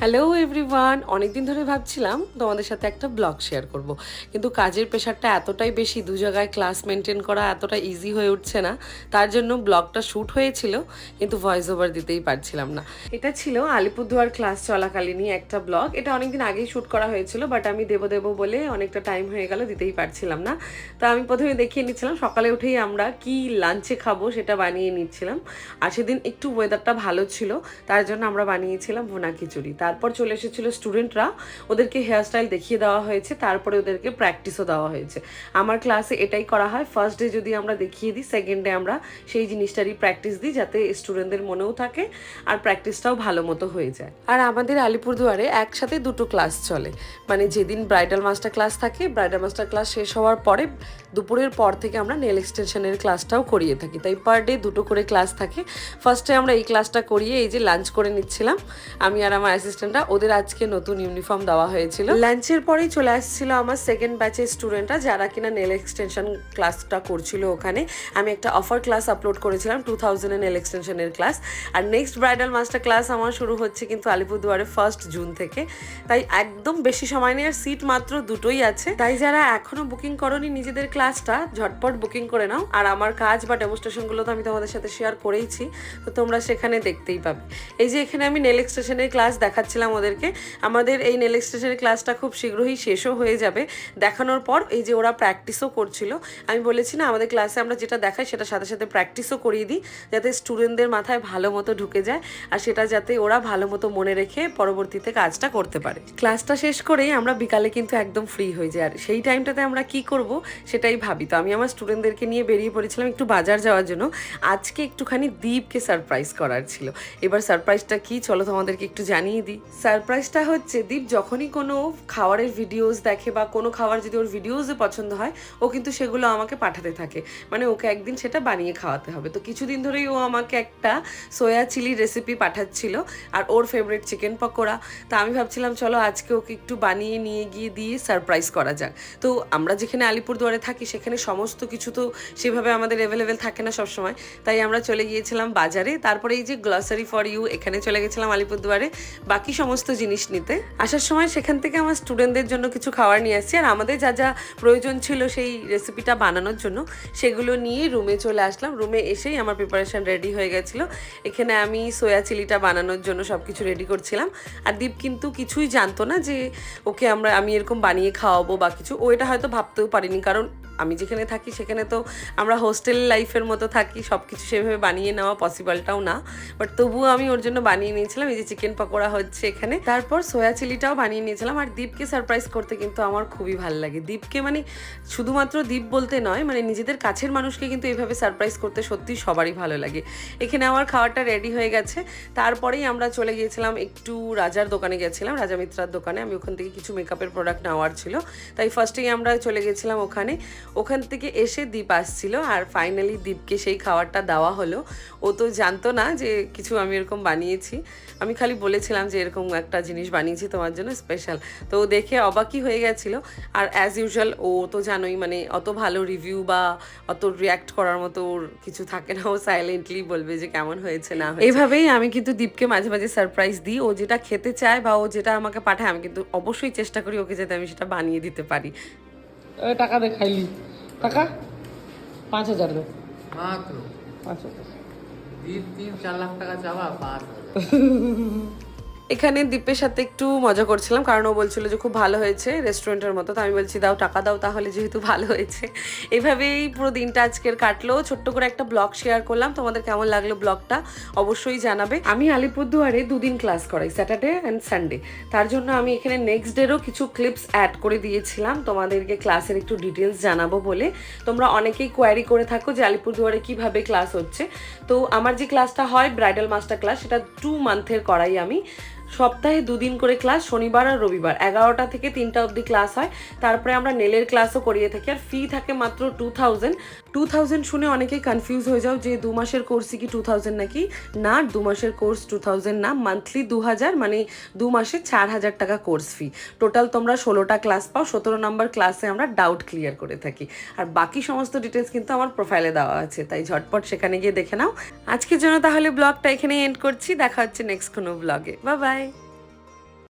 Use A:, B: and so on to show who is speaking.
A: Hello everyone অনেকদিন ধরে ভাবছিলাম তোমাদের সাথে একটা ব্লগ শেয়ার করব, কিন্তু কাজের প্রেশারটা এতটাই বেশি, দু জায়গায় ক্লাস মেনটেন করা এতটা ইজি হয়ে উঠছে না। তার জন্য ব্লগটা শ্যুট হয়েছিল, কিন্তু ভয়েস ওভার দিতেই পারছিলাম না। এটা ছিল আলিপুরদুয়ার ক্লাস চলাকালীনই একটা ব্লগ এটা অনেকদিন আগেই শ্যুট করা হয়েছিল বাট আমি দেবো দেবো বলে অনেকটা টাইম হয়ে গেল, দিতেই পারছিলাম না। তা আমি প্রথমে দেখিয়ে নিচ্ছিলাম, সকালে উঠেই আমরা কি লাঞ্চে খাব সেটা বানিয়ে নিচ্ছিলাম। আর সেদিন একটু ওয়েদারটা ভালো ছিল, তার জন্য আমরা বানিয়েছিলাম ভুনা খিচুড়ি। তারপর চলে এসেছিল স্টুডেন্টরা ওদেরকে হেয়ারস্টাইল দেখিয়ে দেওয়া হয়েছে, তারপরে ওদেরকে প্র্যাকটিসও দেওয়া হয়েছে। আমার ক্লাসে এটাই করা হয়। ফার্স্ট ডে যদি আমরা দেখিয়ে দিই সেকেন্ড ডে আমরা সেই জিনিসটারই প্র্যাকটিস দিই যাতে স্টুডেন্টদের মনেও থাকে আর প্র্যাকটিসটাও ভালো মতো হয়ে যায়। আর আমাদের আলিপুরদুয়ারে একসাথে দুটো ক্লাস চলে। মানে যেদিন ব্রাইডাল মাস্টার ক্লাস থাকে ব্রাইডাল মাস্টার ক্লাস শেষ হওয়ার পরে দুপুরের পর থেকে আমরা নেল এক্সটেনশনের ক্লাসটাও করিয়ে থাকি। তাই পার ডে দুটো করে ক্লাস থাকে। ফার্স্টে আমরা এই ক্লাসটা করিয়ে এই যে লাঞ্চ করে নিচ্ছিলাম। আমি আর আমার অ্যাসিস্ট্যান্টরা ওদের আজকে নতুন ইউনিফর্ম দেওয়া হয়েছিল। লাঞ্চের পরেই চলে আসছিল আমার সেকেন্ড ব্যাচের স্টুডেন্টরা যারা কিনা নেল এক্সটেনশন ক্লাসটা করছিল ওখানে। আমি একটা অফার ক্লাস আপলোড করেছিলাম টু থাউজেন্ডে নেল এক্সটেনশনের ক্লাস আর নেক্সট ব্রাইডাল মাস্টার ক্লাস আমার শুরু হচ্ছে কিন্তু আলিপুরদুয়ারে ফার্স্ট জুন থেকে। তাই একদম বেশি সময় নেই, আর সিট মাত্র দুটোই আছে। তাই যারা এখনও বুকিং করনি নিজেদের ক্লাসটা ঝটপট বুকিং করে নাও। আর আমার কাজ বা ডেমনস্ট্রেশনগুলো তো আমি তোমাদের সাথে শেয়ার করেইছি, তো তোমরা সেখানে দেখতেই পাবে। এই যে এখানে আমি নেল এক্সটেশনের ক্লাস দেখাচ্ছিলাম ওদেরকে। আমাদের এই নেল এক্সটেশনের ক্লাসটা খুব শীঘ্রই শেষও হয়ে যাবে। দেখানোর পর এই যে ওরা প্র্যাকটিসও করছিল, আমি বলেছি না, আমাদের ক্লাসে আমরা যেটা দেখাই সেটা সাথে সাথে প্র্যাকটিসও করিয়ে দিই, যাতে স্টুডেন্টদের মাথায় ভালো মতো ঢুকে যায় আর সেটা যাতে ওরা ভালো মতো মনে রেখে পরবর্তীতে কাজটা করতে পারে। ক্লাসটা শেষ করেই আমরা বিকালে কিন্তু একদম ফ্রি হয়ে যাই। আর সেই টাইমটাতে আমরা কি করব সেটাই ভাবি। তো আমি আমার স্টুডেন্টদেরকে নিয়ে বেরিয়ে পড়েছিলাম একটু বাজার যাওয়ার জন্য। আজকে একটুখানি দ্বীপকে সারপ্রাইজ করার ছিল। এবার সারপ্রাইজটা কি? চলো তোমাদেরকে একটু জানিয়ে দিই। সারপ্রাইজটা হচ্ছে দীপ যখনই কোনো খাবারের ভিডিওস দেখে বা কোনো খাবার যদি ওর ভিডিওসে পছন্দ হয়, ও কিন্তু সেগুলো আমাকে পাঠাতে থাকে। মানে ওকে একদিন সেটা বানিয়ে খাওয়াতে হবে। তো কিছুদিন ধরেই ও আমাকে একটা সোয়া চিলি রেসিপি পাঠাচ্ছিল, আর ওর ফেভারিট চিকেন পকোড়া। তা আমি ভাবছিলাম, চলো আজকে ওকে একটু বানিয়ে নিয়ে গিয়ে দিয়ে সারপ্রাইজ করা যাক। তো আমরা যেখানে আলিপুরদুয়ারে থাকি, সেখানে সমস্ত কিছু তো সেভাবে আমাদের অ্যাভেলেবেল থাকে না সবসময়। তাই আমরা চলে গিয়েছিলাম বাজারে। তারপরে এই যে গ্লসারি ফর ইউ এখানে চলে গেছিলাম আলিপুরদুয়ারে। বাকি সমস্ত জিনিস নিতে। আসার সময় সেখান থেকে আমার স্টুডেন্টদের জন্য কিছু খাবার নিয়ে আসছি। আর আমাদের যা যা প্রয়োজন ছিল সেই রেসিপিটা বানানোর জন্য, সেগুলো নিয়ে রুমে চলে আসলাম। রুমে এসেই আমার প্রিপারেশন রেডি হয়ে গেছিল। এখানে আমি সোয়া চিলিটা বানানোর জন্য সব কিছু রেডি করছিলাম। আর দীপ কিন্তু কিছুই জানতো না যে, ওকে আমরা, আমি এরকম বানিয়ে খাওয়াবো বা কিছু। ও এটা হয়তো ভাবতেও পারিনি। কারণ আমি যেখানে থাকি, সেখানে তো আমরা হোস্টেল লাইফের মতো থাকি। সব কিছু সেভাবে বানিয়ে নেওয়া পসিবলটাও না। বাট তবুও আমি ওর জন্য বানিয়ে নিয়েছিলাম। এই যে চিকেন পকোড়া হচ্ছে এখানে। তারপর সোয়া চিলিটাও বানিয়ে নিয়েছিলাম। আর দীপকে সারপ্রাইজ করতে কিন্তু আমার খুবই ভালো লাগে। দীপকে মানে শুধুমাত্র দীপ বলতে নয় মানে নিজেদের কাছের মানুষকে কিন্তু এইভাবে সারপ্রাইজ করতে সত্যি সবারই ভালো লাগে। এখানে আমার খাবারটা রেডি হয়ে গেছে। তারপরেই আমরা চলে গিয়েছিলাম একটু রাজার দোকানে গেছিলাম, রাজা মিত্রার দোকানে। আমি ওখান থেকে কিছু মেকআপের প্রোডাক্ট নেওয়ার ছিল। তাই ফার্স্টেই আমরা চলে গেছিলাম ওখানে। ওখান থেকে এসে দীপ আসছিল। আর ফাইনালি দীপকে সেই খাবারটা দেওয়া হলো। ও তো জানতো না যে কিছু আমি এরকম বানিয়েছি। আমি খালি বলেছিলাম যে এরকম একটা জিনিস বানিয়েছি তোমার জন্য স্পেশাল তো দেখে অবাকই হয়ে গেছিল। আর অ্যাজ ইউজুয়াল ও তো জানোই মানে অত ভালো রিভিউ বা অত রিয়াক্ট করার মতো ওর কিছু থাকে না। ও সাইলেন্টলি বলবে যে কেমন হয়েছে না হয়েছে। এইভাবেই আমি কিন্তু দীপকে মাঝে মাঝে সারপ্রাইজ দিই। ও যেটা খেতে চায় বা ও যেটা আমাকে পাঠায় আমি কিন্তু অবশ্যই চেষ্টা করি ওকে যাতে আমি সেটা বানিয়ে দিতে পারি।
B: টাকা দে খাইলি। টাকা? পাঁচ হাজার দে।
C: মাত্র?
B: পাঁচ হাজার।
C: তিন চার লাখ টাকা চাওয়া পাঁচ হাজার।
A: এখানে দীপের সাথে একটু মজা করছিলাম, কারণ ও বলছিল যে খুব ভালো হয়েছে রেস্টুরেন্টের মতো, তো আমি বলছি দাও টাকা দাও তাহলে যেহেতু ভালো হয়েছে। এভাবেই পুরো দিনটা আজকের কাটলো। ছোট্ট করে একটা ব্লগ শেয়ার করলাম, তোমাদের কেমন লাগল ব্লগটা অবশ্যই জানাবে। আমি আলিপুরদুয়ারে দুদিন ক্লাস করাই, স্যাটারডে অ্যান্ড সানডে। তার জন্য আমি এখানে নেক্সট ডেরও কিছু ক্লিপস অ্যাড করে দিয়েছিলাম, তোমাদেরকে ক্লাসের একটু ডিটেলস জানাব বলে। তোমরা অনেকেই কোয়ারি করে থাকো যে আলিপুরদুয়ারে কীভাবে ক্লাস হচ্ছে। তো আমার যে ক্লাসটা হয় ব্রাইডাল মাস্টার ক্লাস সেটা টু মান্থের করাই আমি। সপ্তাহে দুদিন করে ক্লাস, শনিবার আর রবিবার। এগারোটা থেকে তিনটা অবধি ক্লাস হয়। তারপরে আমরা নেলের ক্লাসও করিয়ে থাকি। আর ফি থাকে মাত্র টু থাউজেন্ড টু থাউজেন্ড শুনে অনেকেই কনফিউজ হয়ে যাও যে দু মাসের কোর্সই কি টু থাউজেন্ড নাকি? না, দু মাসের কোর্স টু থাউজেন্ড না মান্থলি দু হাজার মানে দু মাসে চার হাজার টাকা কোর্স ফি টোটাল তোমরা ষোলোটা ক্লাস পাও, সতেরো নম্বর ক্লাসে আমরা ডাউট ক্লিয়ার করে থাকি। আর বাকি সমস্ত ডিটেলস কিন্তু আমার প্রোফাইলে দেওয়া আছে, তাই ঝটপট সেখানে গিয়ে দেখে নাও। আজকের জন্য তাহলে ব্লগটা এখানে এন্ড করছি, দেখা হচ্ছে নেক্সট কোনো ব্লগে বা বাই